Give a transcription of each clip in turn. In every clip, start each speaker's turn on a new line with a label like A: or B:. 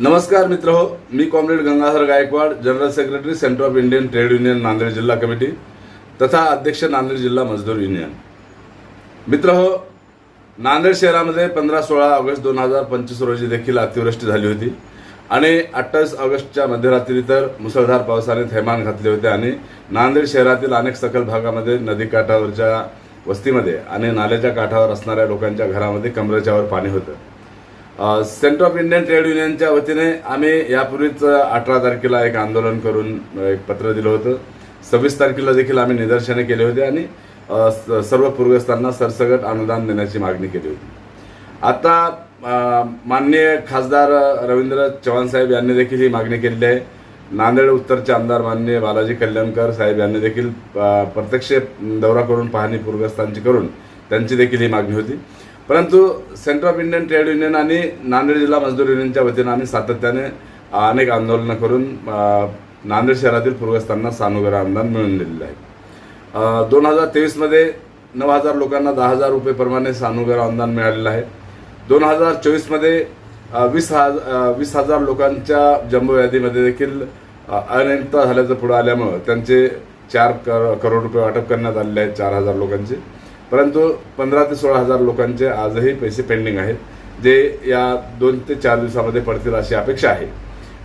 A: नमस्कार मित्र हो मी comrade Gangadhar Gaikwad general secretary centre of Indian trade union Nanded जिल्हा कमिटी तथा अध्यक्ष नांदेड जिल्हा मजदूर युनियन मित्र हो नांदेड शहरामध्ये पंधरा सोळा ऑगस्ट दोन हजार पंचवीस रोजी देखील अतिवृष्टी झाली होती आणि अठ्ठावीस ऑगस्टच्या मध्यरात्री तर मुसळधार पावसाने थैमान घातले होते आणि नांदेड शहरातील अनेक सखल भागामध्ये नदीकाठावरच्या वस्तीमध्ये आणि नाल्याच्या काठावर असणाऱ्या लोकांच्या घरामध्ये कमरेच्यावर पाणी होतं. सेंटर ऑफ इंडियन ट्रेड युनियनच्या वतीने आम्ही यापूर्वीच अठरा तारखेला एक आंदोलन करून एक पत्र दिलं होतं. सव्वीस तारखेला देखील आम्ही निदर्शने केले होते आणि स- सर्व पूरग्रस्तांना सरसगट अनुदान देण्याची मागणी केली होती. आता माननीय खासदार रवींद्र चव्हाण साहेब यांनी देखील ही मागणी केलेली आहे. नांदेड उत्तरचे आमदार माननीय बालाजी कल्याणकर साहेब यांनी देखील प्रत्यक्ष दौरा करून पाहणी पूरग्रस्तांची करून त्यांची देखील ही मागणी होती. परंतु centre of Indian trade union आणि नांदेड जिल्हा मजदूर युनियनच्या वतीनं आम्ही सातत्याने अनेक आंदोलनं करून नांदेड शहरातील पूरग्रस्तांना सानुग्रह अनुदान मिळून दिलेलं आहे. दोन हजार तेवीसमध्ये नऊ हजार लोकांना दहा हजार रुपयेप्रमाणे सानुग्रह अनुदान मिळालेलं आहे. दोन हजार चोवीसमध्ये वीस हजार वीस हजार लोकांच्या जम्बो यादीमध्ये देखील अनियमितता झाल्याचं पुढं आल्यामुळं त्यांचे चार कर करोड रुपये वाटप करण्यात आलेले आहेत चार हजार लोकांचे. परंतु पंधरा ते सोळा हजार लोकांचे आजही पैसे पेंडिंग आहेत जे या दोन ते चार दिवसामध्ये पडतील अशी अपेक्षा आहे.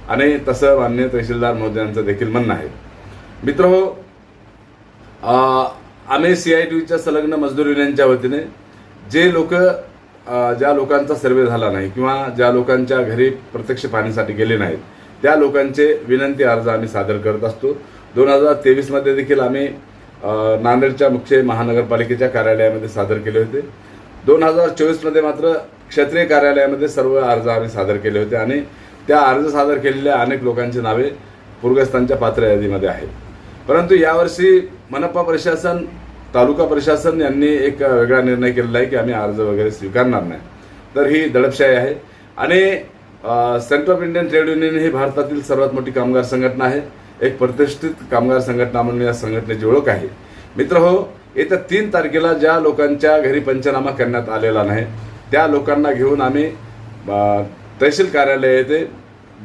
A: आणि तसं मान्य तहसीलदार महोदयांचं देखील म्हणणं आहे. मित्र हो आम्ही सी आय टीच्या संलग्न मजदूर युनियनच्या वतीने जे लोक ज्या लोकांचा सर्वे झाला नाही किंवा ज्या लोकांच्या घरी प्रत्यक्ष पाणीसाठी गेले नाहीत त्या लोकांचे विनंती अर्ज आम्ही सादर करत असतो. दोन हजार तेवीसमध्ये देखील आम्ही नांदेडच्या मुख्य महानगरपालिकेच्या कार्यालयामध्ये सादर केले होते. दोन हजार चोवीसमध्ये मात्र क्षेत्रीय कार्यालयामध्ये सर्व अर्ज आम्ही सादर केले होते आणि त्या अर्ज सादर केलेल्या अनेक लोकांची नावे पूरग्रस्तांच्या पात्र यादीमध्ये आहेत. परंतु यावर्षी मनपा प्रशासन तालुका प्रशासन यांनी एक वेगळा निर्णय केलेला आहे की आम्ही अर्ज वगैरे स्वीकारणार नाही. तर ही दडपशाही आहे. आणि centre of Indian trade union ही भारतातील सर्वात मोठी कामगार संघटना आहे. एक प्रतिष्ठित कामगार संघटना म्हणून या संघटनेची ओळख आहे. मित्र हो येत्या तीन तारखेला ज्या लोकांच्या घरी पंचनामा करण्यात आलेला नाही त्या लोकांना घेऊन आम्ही तहसील कार्यालय येथे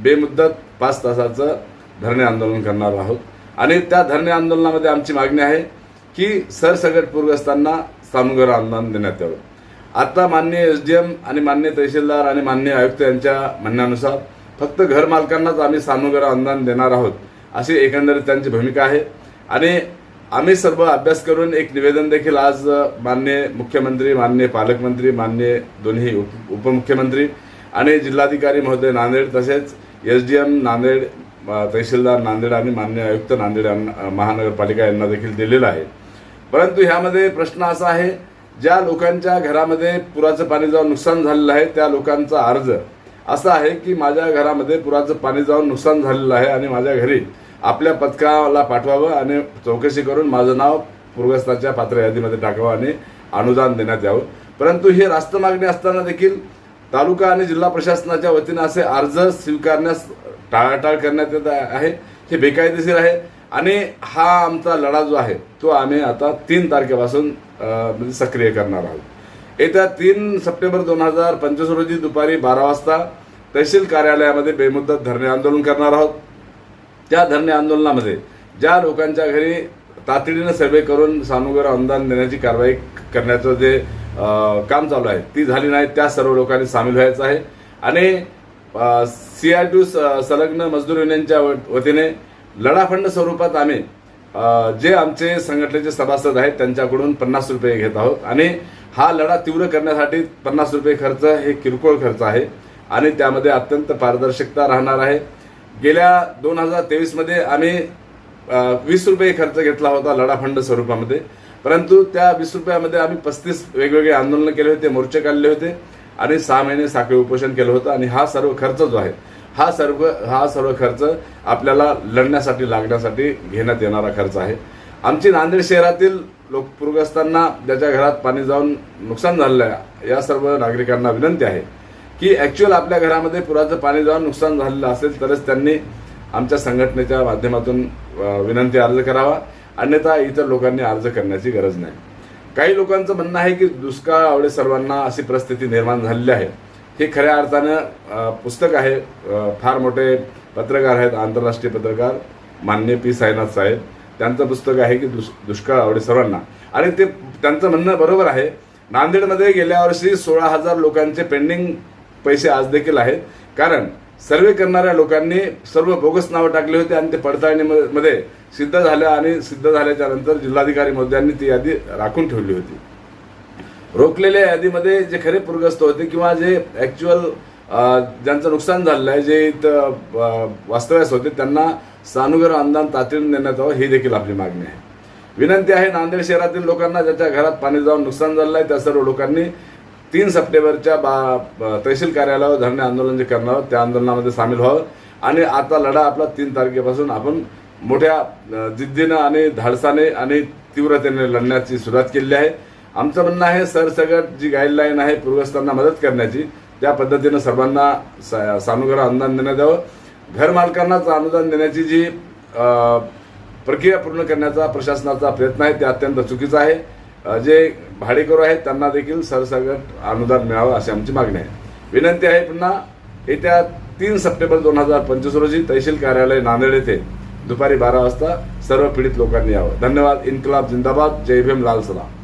A: बेमुद्दत पाच तासाचं धरणे आंदोलन करणार आहोत. आणि त्या धरणे आंदोलनामध्ये आमची मागणी आहे की सरसकट पूरग्रस्तांना सानुग्रह अनुदान देण्यात यावं. आता मान्य एस डी एम आणि मान्य तहसीलदार आणि मान्य आयुक्त यांच्या म्हणण्यानुसार फक्त घर मालकांनाच आम्ही सानुग्रह अनुदान देणार आहोत. अशी एकंदरीत त्यांची भूमिका आहे. आणि आम्ही सर्व अभ्यास करून एक निवेदन देखील आज मान्य मुख्यमंत्री मान्य पालकमंत्री मान्य दोन्ही उप उपमुख्यमंत्री आणि जिल्हाधिकारी महोदय नांदेड तसेच एस डी एम नांदेड तहसीलदार नांदेड आणि मान्य आयुक्त नांदेड महानगरपालिका यांना देखील दिलेला आहे. परंतु ह्यामध्ये प्रश्न असा आहे ज्या लोकांच्या घरामध्ये पुराचं पाणी जाऊन नुकसान झालेलं आहे त्या लोकांचा अर्ज असा आहे की माझ्या घरामध्ये पुराचं पाणी जाऊन नुकसान झालेलं आहे आणि माझ्या घरी आपल्या पथकाला पाठवावं आणि चौकशी करून माझं नाव पूर्गस्ताच्या पात्र यादीमध्ये टाकावं आणि अनुदान देण्यात यावं. परंतु ही रास्त मागणी असताना देखील तालुका आणि जिल्हा प्रशासनाच्या वतीनं असे अर्ज स्वीकारण्यास टाळाटाळ करण्यात येत आहे. हे बेकायदेशीर आहे आणि हा आमचा लढा जो आहे तो आम्ही आता तीन तारखेपासून म्हणजे सक्रिय करणार आहोत. येत्या तीन सप्टेंबर दोन हजार पंचवीस रोजी दुपारी बारा वाजता तहसील कार्यालयामध्ये बेमुदत धरणे आंदोलन करणार आहोत. त्या धरणे आंदोलनामध्ये ज्या लोकांच्या घरी तातडीनं सर्वे करून सानुग्रह अनुदान देण्याची कारवाई करण्याचं जे काम चालू आहे ती झाली नाही त्या सर्व लोकांनी सामील व्हायचं आहे. आणि सी आर टू संलग्न मजदूर युनियनच्या व- वतीने लढाफंड स्वरूपात आम्ही जे आमचे संघटनेचे सभासद आहेत त्यांच्याकडून पन्नास रुपये घेत आहोत. आणि हा लढा तीव्र करण्यासाठी पन्नास रुपये खर्च हे किरकोळ खर्च आहे. आणि त्यामध्ये अत्यंत पारदर्शकता राहणार आहे. गेल्या दोन हजार तेवीसमध्ये आम्ही वीस रुपये खर्च घेतला होता लढाफंड स्वरूपामध्ये. परंतु त्या वीस रुपयामध्ये आम्ही पस्तीस वेगवेगळे आंदोलन केले होते मोर्चे काढले होते आणि सहा महिने साखळी उपोषण केलं होतं. आणि हा सर्व खर्च जो आहे हा सर्व हा सर्व खर्च आपल्याला लढण्यासाठी लागण्यासाठी घेण्यात येणारा खर्च आहे. आमची नांदेड शहरातील लोक पूरग्रस्तांना ज्याच्या घरात पाणी जाऊन नुकसान झालेलं आहे या सर्व नागरिकांना विनंती आहे. की ॲक्च्युअल आपल्या घरामध्ये पुराचं पाणी जाऊन नुकसान झालेलं असेल तरच त्यांनी आमच्या संघटनेच्या माध्यमातून विनंती अर्ज करावा. अन्यथा इतर लोकांनी अर्ज करण्याची गरज नाही. काही लोकांचं म्हणणं आहे की दुष्काळ आवडे सर्वांना अशी परिस्थिती निर्माण झालेली आहे. हे खऱ्या अर्थानं पुस्तक आहे. फार मोठे पत्रकार आहेत आंतरराष्ट्रीय पत्रकार मान्य पी. साईनाथ साहेब. त्यांचं पुस्तक आहे की दुष दुष्काळ आवडे सर्वांना. आणि ते त्यांचं म्हणणं बरोबर आहे. नांदेडमध्ये गेल्या वर्षी सोळा हजार लोकांचे पेंडिंग पैसे आज देखील आहेत. कारण सर्वे करणाऱ्या लोकांनी सर्व बोगस नावं टाकली होती आणि ते पडताळणीमध्ये सिद्ध झाल्या आणि सिद्ध झाल्याच्यानंतर जिल्हाधिकारी महोदयांनी ती यादी राखून ठेवली होती. रोखलेल्या यादीमध्ये जे खरे पूरग्रस्त होते किंवा जे ॲक्च्युअल ज्यांचं नुकसान झालेलं आहे जे इथं वास्तव्यास होते त्यांना सानुग्रह अनुदान तातडीने देण्यात यावं ही देखील आपली मागणी आहे. विनंती आहे नांदेड शहरातील लोकांना ज्याच्या घरात पाणी जाऊन नुकसान झालेलं आहे त्या सर्व लोकांनी तीन सप्टेंबरच्या बा तहसील कार्यालयावर धरणे आंदोलन जे करणार त्या आंदोलनामध्ये सामील व्हावं. आणि आता लढा आपला तीन तारखेपासून आपण मोठ्या जिद्दीनं आणि धाडसाने आणि तीव्रतेने लढण्याची सुरुवात केलेली आहे. आमचं म्हणणं आहे सरसगट जी गाईडलाईन आहे पूरग्रस्तांना मदत करण्याची त्या पद्धतीनं सर्वांना सा- सानुग्रह अनुदान देण्यात यावं. घरमालकांनाच अनुदान देण्याची जी प्रक्रिया पूर्ण करण्याचा प्रशासनाचा प्रयत्न आहे ते अत्यंत चुकीचं आहे. जे भाडेकरू आहेत त्यांना देखील सरसगट अनुदान मिळावं अशी आमची मागणी आहे. विनंती आहे पुन्हा येत्या तीन सप्टेंबर दोन हजार पंचवीस रोजी तहसील कार्यालय नांदेड येथे दुपारी बारा वाजता सर्व पीडित लोकांनी यावं. धन्यवाद. इन्कलाब जिंदाबाद. जय भीम लाल सलाम.